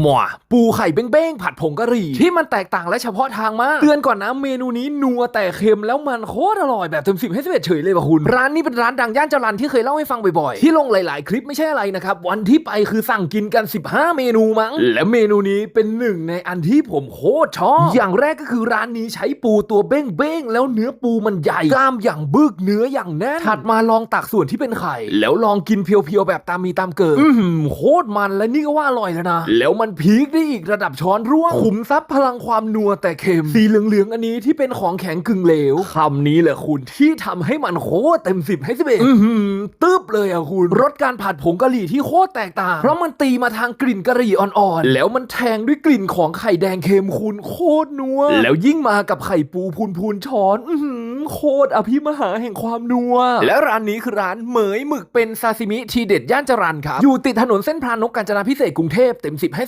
หม่าปูไข่เบ้งๆผัดผงกะหรี่ ที่มันแตกต่างและเฉพาะทางมาก เตือนก่อนนะเมนูนี้นัวแต่เค็มแล้วมันโคตรอร่อยแบบเต็มสิบให้สิบเอ็ดเฉยเลยว่ะคุณ ร้านนี้เป็นร้านดังย่านจรันที่เคยเล่าให้ฟังบ่อยๆ ที่ลงหลายๆ คลิปไม่ใช่อะไรนะครับ วันที่ไปคือสั่งกินกัน 15 เมนูมั้ง และเมนูนี้เป็นหนึ่งในอันที่ผมโคตรชอบอย่างแรกก็คือร้านนี้ใช้ปูตัวเบ้งๆแล้วเนื้อปูมันใหญ่กล้ามอย่างบึกเนื้ออย่างแน่นถัดมาลองตักส่วนที่เป็นไข่ แล้วลองกินเพียวๆแบบตามมีตามเกิดอื้อหือโคตรมันและนี่ก็ว่าอร่อยแล้วนะแล้วมันพีคได้อีกระดับช้อนร่วงขุมทรัพย์พลังความนัวแต่เค็ม สีเหลืองๆอันนี้ที่เป็นของแข็งกึ่งเหลวคำนี้แหละคุณที่ทำให้มันโคตรเต็มสิบให้สิบเอ็ดอื้อหือตึ๊บเลยอะคุณรสการผัดผงกะหรี่ที่โคตรแตกต่าง เพราะมันตีมาทางกลิ่นกะหรี่อ่อนๆ แล้วมันแทงด้วยกลิ่นของไข่แดงเค็มคุณโคตรนัว แล้วยิ่งมากับไข่ปูพูนๆช้อน อื้อหือ โคตรอภิมหาแห่งความนัว และร้านนี้คือร้านเหมยหมึกเป็นซาซิมิทีเด็ดย่านจรันครับ อยู่ติดถนนเส้นพรานกกาญจนาพิเศษกกรุงเทพเต็มสิบให้